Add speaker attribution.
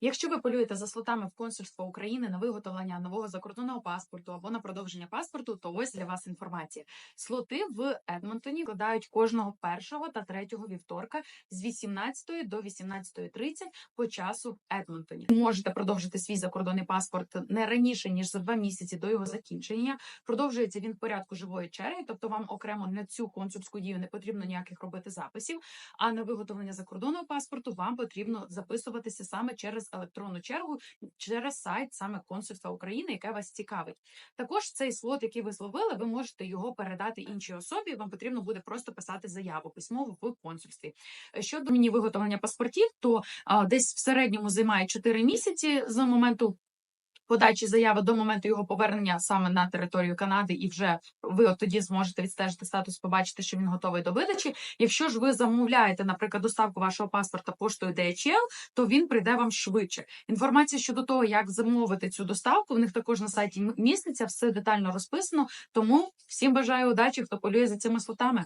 Speaker 1: Якщо ви полюєте за слотами в консульство України на виготовлення нового закордонного паспорту або на продовження паспорту, то ось для вас інформація. Слоти в Едмонтоні вкладають кожного першого та третього вівторка з 18 до 18.30 по часу в Едмонтоні. Можете продовжити свій закордонний паспорт не раніше ніж за два місяці до його закінчення. Продовжується він в порядку живої черги, тобто вам окремо на цю консульську дію не потрібно ніяких робити записів. А на виготовлення закордонного паспорту вам потрібно записуватися саме через електронну чергу, через сайт саме консульства України, яке вас цікавить. Також цей слот, який ви зловили, ви можете його передати іншій особі. Вам потрібно буде просто писати заяву письмово в консульстві. Е, Щодо мені виготовлення паспортів, то а, десь в середньому займає 4 місяці з моменту. Подачі заяви до моменту його повернення саме на територію Канади, і вже ви от тоді зможете відстежити статус, побачити, що він готовий до видачі. Якщо ж ви замовляєте, наприклад, доставку вашого паспорта поштою DHL, то він прийде вам швидше. Інформація щодо того, як замовити цю доставку, в них також на сайті міститься, все детально розписано. Тому всім бажаю удачі, хто полює за цими слотами.